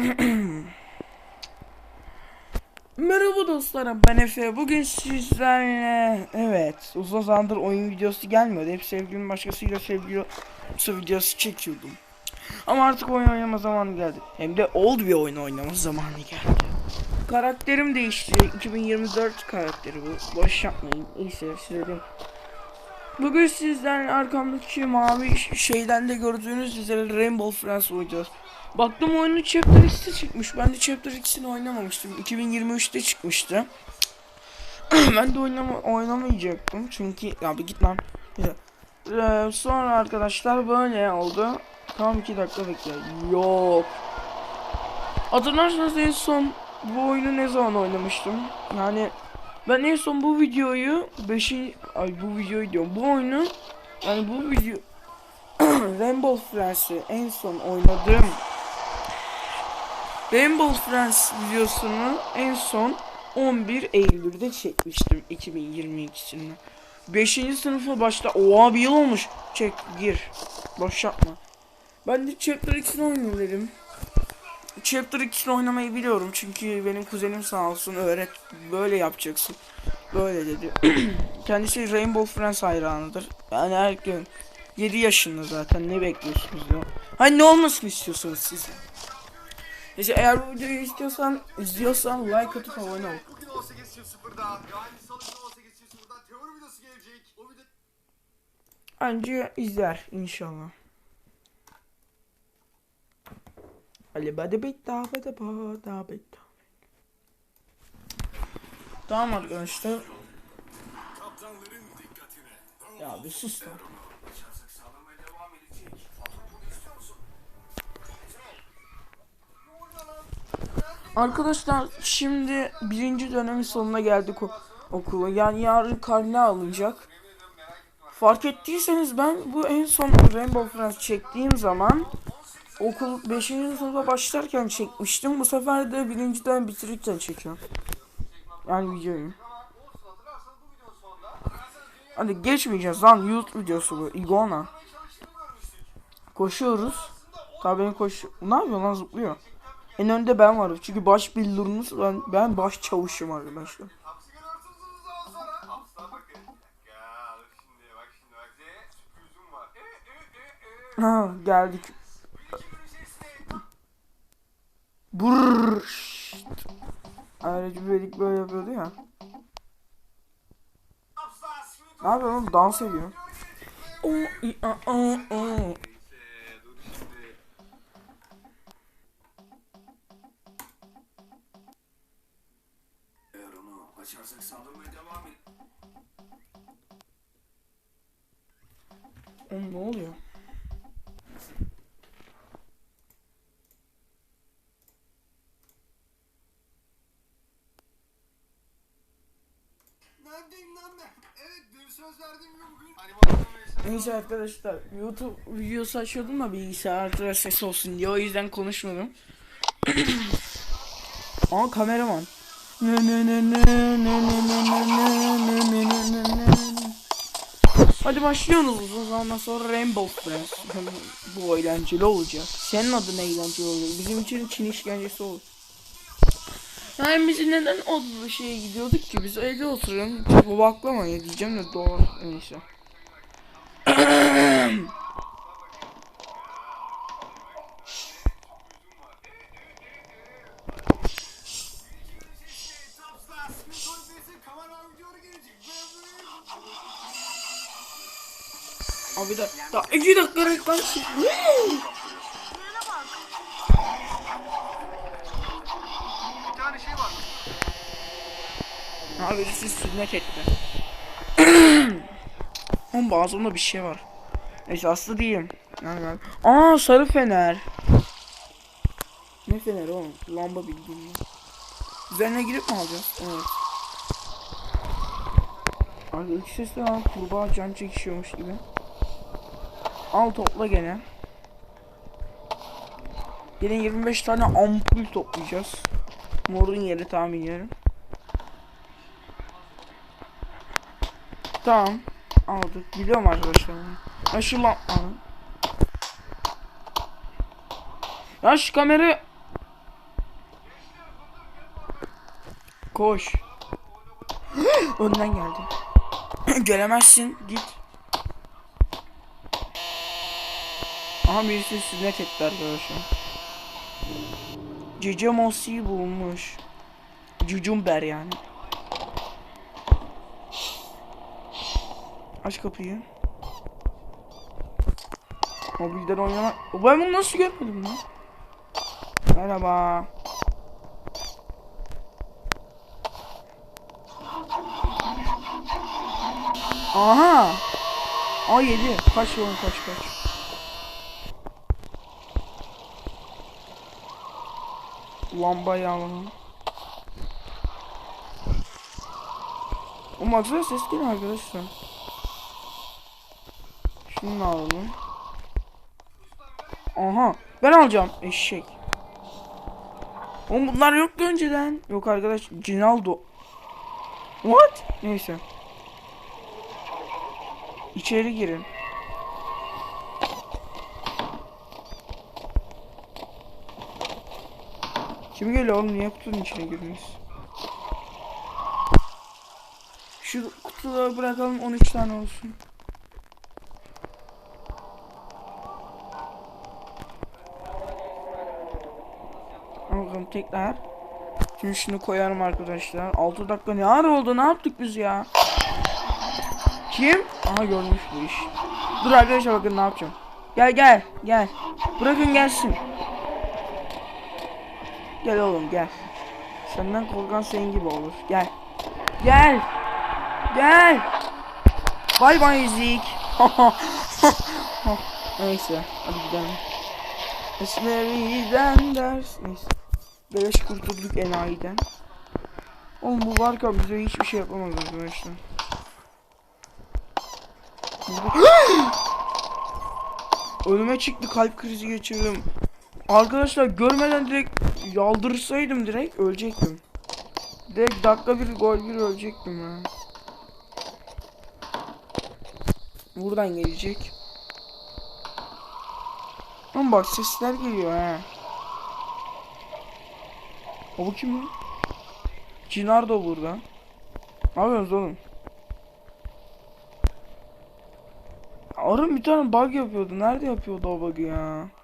Merhaba dostlarım ben Efe. Bugün sizlerle evet uzun zamandır oyun videosu gelmiyordu. Hep sevgilimin başkasıyla sevgili videosu çekiyordum. Ama artık oyun oynama zamanı geldi. Hem de old bir oyun oynama zamanı geldi. Karakterim değişti. 2024 karakteri bu. Boş yapmayın. İyisi size. Bugün sizden arkamdaki mavi şeyden de gördüğünüz üzere Rainbow Friends oynayacağız. Baktım oyunun Chapter X'te çıkmış. Ben de Chapter X'ini oynamamıştım. 2023'te çıkmıştı. ben de oynama oynamayacaktım. Çünkü ya bir git lan. Ee, sonra arkadaşlar böyle oldu. Tamam 2 dakika bekle. Yok. Hatırlarsanız en son bu oyunu ne zaman oynamıştım? Yani ben en son bu videoyu 5. ay bu videoyu diyorum. Bu oyunu yani bu video Rainbow Friends'i en son oynadığım Rainbow Friends videosunu en son 11 Eylül'de çekmiştim 2022'sinde. 5. sınıfa başta oha bir yıl olmuş. Çek gir. Boş yapma. Ben de Chapter X'ini oynayayım dedim. Chapter X'ini oynamayı biliyorum çünkü benim kuzenim sağ olsun öğret böyle yapacaksın. Böyle dedi. Kendisi Rainbow Friends hayranıdır. Yani her gün 7 yaşında zaten ne bekliyorsunuz ya? Hani ne olmasını istiyorsunuz siz? Neyse eğer bu videoyu istiyorsan, izliyorsan like atıp abone ol. Bugün 18.00'da yani salı günü 18.00'da teori videosu gelecek. O video Anca izler inşallah. Ali bade betta bada bada betta. Tamam arkadaşlar. Ya bir sus lan. Arkadaşlar şimdi birinci dönemin sonuna geldik okula. Yani yarın karne alınacak. Fark ettiyseniz ben bu en son Rainbow Friends çektiğim zaman okul 5. sınıfa başlarken çekmiştim. Bu sefer de birinci dönem bitirirken çekiyorum. Yani videoyu. Hadi geçmeyeceğiz lan YouTube videosu bu. Igona. Koşuyoruz. Tabii koş... Ne yapıyor lan zıplıyor. En önde ben varım. Çünkü baş bildurunuz ben, ben baş çavuşum arkadaşlar. Ha geldik. Burşt. Ayrıca birlik böyle yapıyordu ya. Ne yapıyor dans ediyor. Oh, oh, oh, oh. Onu açarsak saldırmaya devam et. Oğlum ne oluyor? Neyse arkadaşlar YouTube videosu açıyordum da bilgisayarda ses olsun diye o yüzden konuşmadım. Aa kameraman. Hadi başlıyoruz o zaman sonra Rainbow Friends. Bu eğlenceli olacak. Senin adın eğlenceli olacak. Bizim için Çin işkencesi olur. Yani biz neden o şeye gidiyorduk ki biz evde oturuyorum. Bu baklama ya diyeceğim de doğru neyse. Abi da daha iki dakika reklam Bir. Abi siz sünnet etti. Oğlum boğazımda bir şey var. Neyse aslı değilim. Yani. Aa sarı fener. Ne feneri oğlum? Lamba bildiğin ya. Üzerine girip mi alacağız? Evet. Abi ilk sesle lan kurbağa can çekişiyormuş gibi. Al topla gene. Yine 25 tane ampul toplayacağız. Morun yeri tahmin ediyorum. Tamam. Aldık. Gidiyorum arkadaşlar. Aşırı lan. Ya şu kamera Koş. Önden geldi. Gelemezsin. Git. Aha birisi sünnet etti arkadaşlar. Cici Mossi'yi bulmuş. Cucumber yani. Aç kapıyı. Mobilden oynamak. Ben bunu nasıl görmedim lan? Merhaba. Aha. A 7. Kaç oğlum kaç kaç. Lamba yağlanı. O baksana ses geliyor arkadaşlar. Şunu alalım. Aha. Ben alacağım. Eşek. Oğlum bunlar yoktu önceden. Yok arkadaş. Cinaldo. What? Neyse. İçeri girin. Kim geliyor oğlum? Niye kutunun içine girdiniz? Şu kutuları bırakalım 13 tane olsun. Al Bakalım tekrar. Şimdi şunu koyarım arkadaşlar. 6 dakika ne ara oldu? Ne yaptık biz ya? Kim? Aha görmüş bu iş. Dur arkadaşlar bakın ne yapacağım. Gel gel gel. Bırakın gelsin. Gel oğlum gel. Senden korkan senin gibi olur. Gel. Gel. Gel. Bay bay Zik. Neyse hadi gidelim. Esmeriden ders. Neyse. Beleş kurtulduk enayiden. Oğlum bu varken bize hiçbir şey yapamaz arkadaşlar. Önüme çıktı kalp krizi geçirdim. Arkadaşlar görmeden direkt yaldırsaydım direkt ölecektim. Direkt dakika bir gol bir ölecektim ha. Buradan gelecek. Ama bak sesler geliyor ha. O bu kim lan? Cinardo burada. Ne yapıyorsunuz oğlum? Arın bir tane bug yapıyordu. Nerede yapıyordu o bug'ı ya?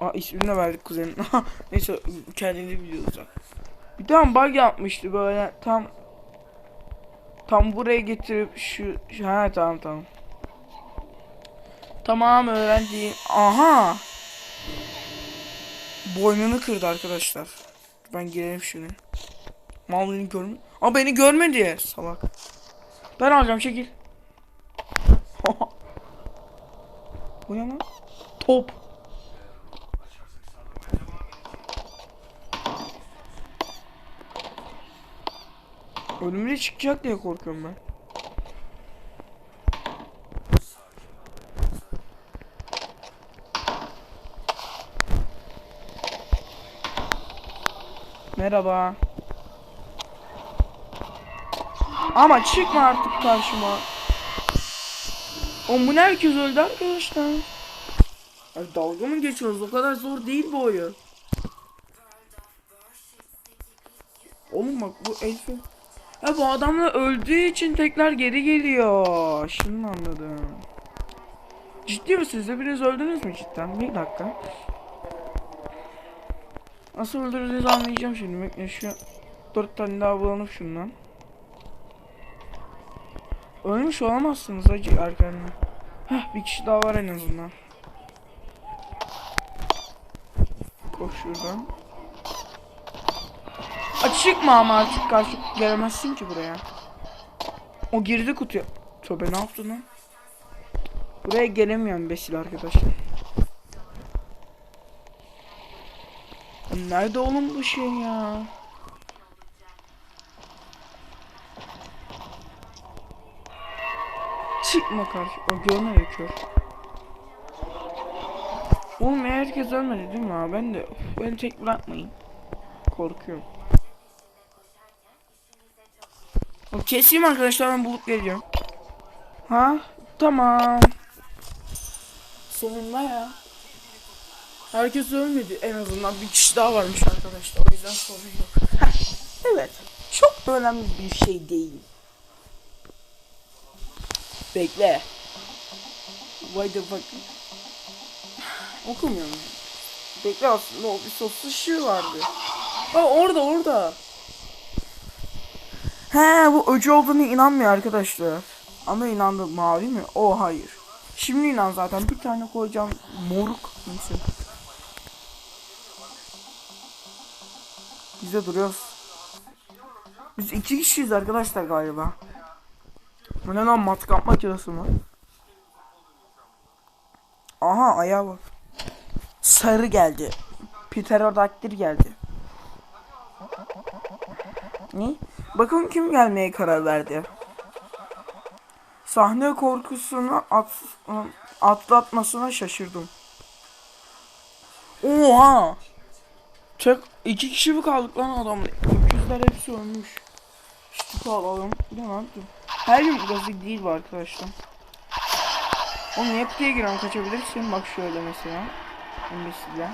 Aa ismini verdik kuzenin. Neyse kendini biliyoruz. Bir tane bug yapmıştı böyle tam tam buraya getirip şu, şu ha tamam tamam. Tamam öğrenci. Aha. Boynunu kırdı arkadaşlar. Ben girelim şunu. Mal beni görmedi. Aa beni görmedi salak. Ben alacağım çekil. Bu ne lan? Top. Önümde çıkacak diye korkuyorum ben. Merhaba. Ama çıkma artık karşıma. O bu ne herkes öldü arkadaşlar. Ay dalga mı geçiyoruz? O kadar zor değil bu oyun. Oğlum bak bu elfi. Ha bu adamla öldüğü için tekrar geri geliyor. Şimdi anladım. Ciddi misiniz? Hepiniz öldünüz mü cidden? Bir dakika. Nasıl öldürdüğünüzü anlayacağım şimdi. Bekle şu dört tane daha bulalım şundan. Ölmüş olamazsınız acı arkamda. Heh bir kişi daha var en azından. Koş şuradan. Açık mı ama artık karşı gelemezsin ki buraya. O girdi kutuya. Tövbe ne yaptın lan? Buraya gelemiyorum besil arkadaşlar. Nerede oğlum bu şey ya? Çıkma karşı. O görmedi kör. Oğlum herkes ölmedi değil mi abi? Ben de beni tek bırakmayın. Korkuyorum. Keseyim arkadaşlar ben bulup geliyorum. Ha? Tamam. Sonunda ya. Herkes ölmedi en azından bir kişi daha varmış arkadaşlar o yüzden sorun yok. Evet. Çok da önemli bir şey değil. Bekle. Why the fuck? Okumuyorum. Bekle aslında o bir sos ışığı vardı. Aa orada orada. He bu öcü olduğunu inanmıyor arkadaşlar. Ama inandı mavi mi? O hayır. Şimdi inan zaten bir tane koyacağım moruk neyse. Biz de duruyoruz. Biz iki kişiyiz arkadaşlar galiba. Bu ne lan matkap makinesi mi? Aha ayağa bak. Sarı geldi. Pterodaktil geldi. Ne? Bakın kim gelmeye karar verdi. Sahne korkusunu at, atlatmasına şaşırdım. Oha! Tek iki kişi mi kaldık lan adamın? Öküzler hepsi ölmüş. İşte alalım. Ne lan? Her gün gazı değil bu arkadaşlar. Oğlum hep diye giren kaçabilirsin. Bak şöyle mesela. Embesiller.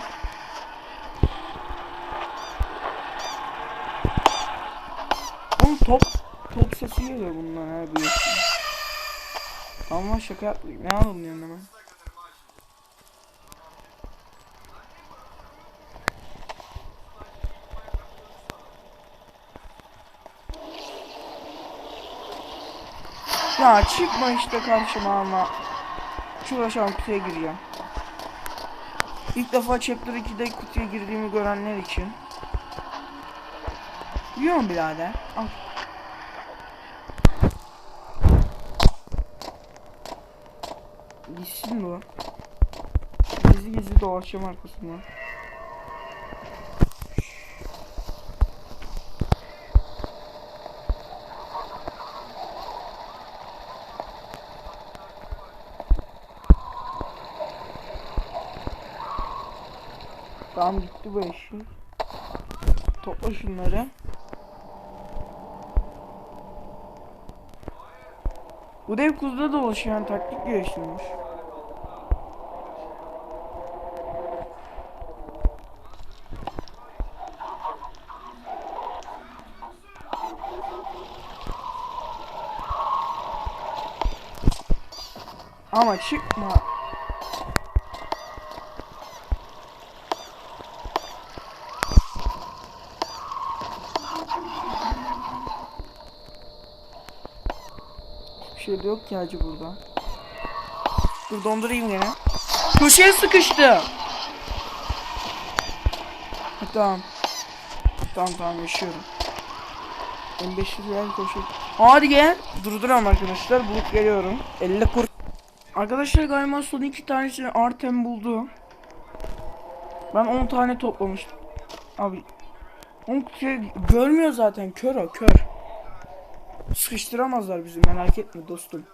Top top sesi geliyor bundan her bir lan şaka yaptık. Ne alınıyorsun hemen? Ya çıkma işte karşıma ama. Şuraya kutuya gireceğim. İlk defa Chapter 2'de kutuya girdiğimi görenler için. Biliyor musun birader? Al. Gitsin bu. Gizli gizli dolaşacağım arkasından. Tamam gitti bu eşi. Topla şunları. Bu dev kuzuda dolaşıyor yani taktik geliştirmiş. Ama çıkma. Bir şey de yok ki hacı burada. Dur dondurayım gene. Köşeye sıkıştı. Tamam. Tamam tamam yaşıyorum. M500 yer köşe. Hadi gel. Durduramam arkadaşlar. Bulup geliyorum. Elle kur. Arkadaşlar galiba son iki tanesini Artem buldu. Ben 10 tane toplamıştım. Abi 10 şey görmüyor zaten kör o kör. Sıkıştıramazlar bizi merak etme dostum.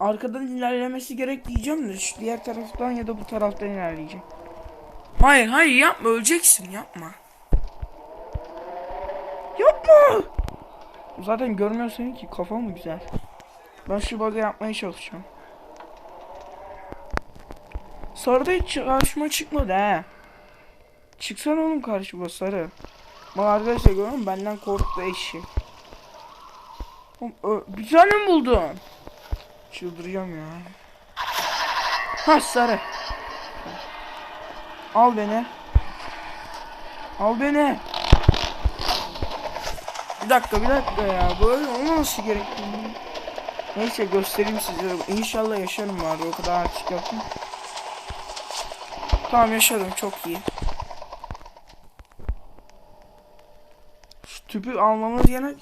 Arkadan ilerlemesi gerek diyeceğim de şu diğer taraftan ya da bu taraftan ilerleyeceğim. Hayır hayır yapma öleceksin yapma. Yapma. Zaten görmüyor seni ki kafa mı güzel. Ben şu bug'ı yapmaya çalışacağım. Sarıda hiç karşıma çıkmadı he. Çıksana oğlum karşıma sarı. Bak arkadaşlar görüyor musun? Benden korktu eşi. Bir tane mi buldun? Çıldıracağım ya. Ha sarı. Al beni. Al beni. Bir dakika bir dakika ya. Böyle olmaması gerekiyor. Neyse göstereyim size. İnşallah yaşarım bari o kadar artık yaptım. Tamam yaşadım çok iyi. Şu tüpü almamız gene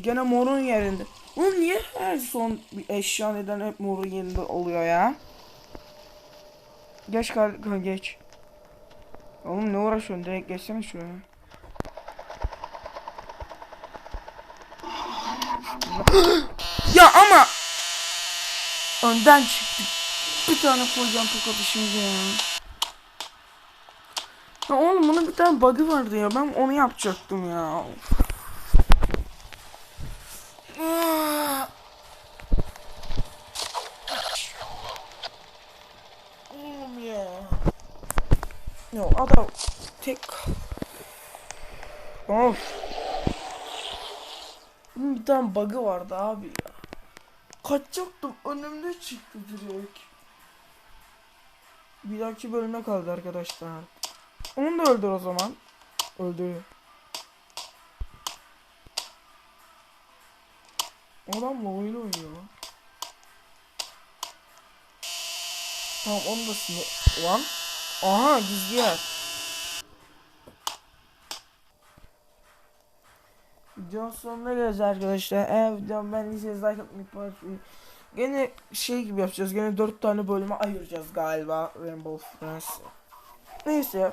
gene morun yerinde. Oğlum niye her son bir eşya neden hep morun yerinde oluyor ya? Geç kanka geç. Oğlum ne uğraşıyorsun direkt geçsene şuraya. ya ama önden çıktı. Bir tane koyacağım tokadı şimdi ya. Ya oğlum bunun bir tane bug'ı vardı ya. Ben onu yapacaktım ya. Oğlum ya. Ya adam tek. Of. bir tane bug'ı vardı abi ya. Kaçacaktım önümde çıktı direkt. Bir dahaki bölüme kaldı arkadaşlar. Onu da öldür o zaman. Öldür. Adamla oyun oynuyor lan. Tamam onu da sinir... Lan. Aha gizli yer. Videonun sonuna geleceğiz arkadaşlar. Eğer videomu beğendiyseniz like atmayı unutmayın. Gene şey gibi yapacağız. Gene 4 tane bölüme ayıracağız galiba Rainbow Friends. Neyse.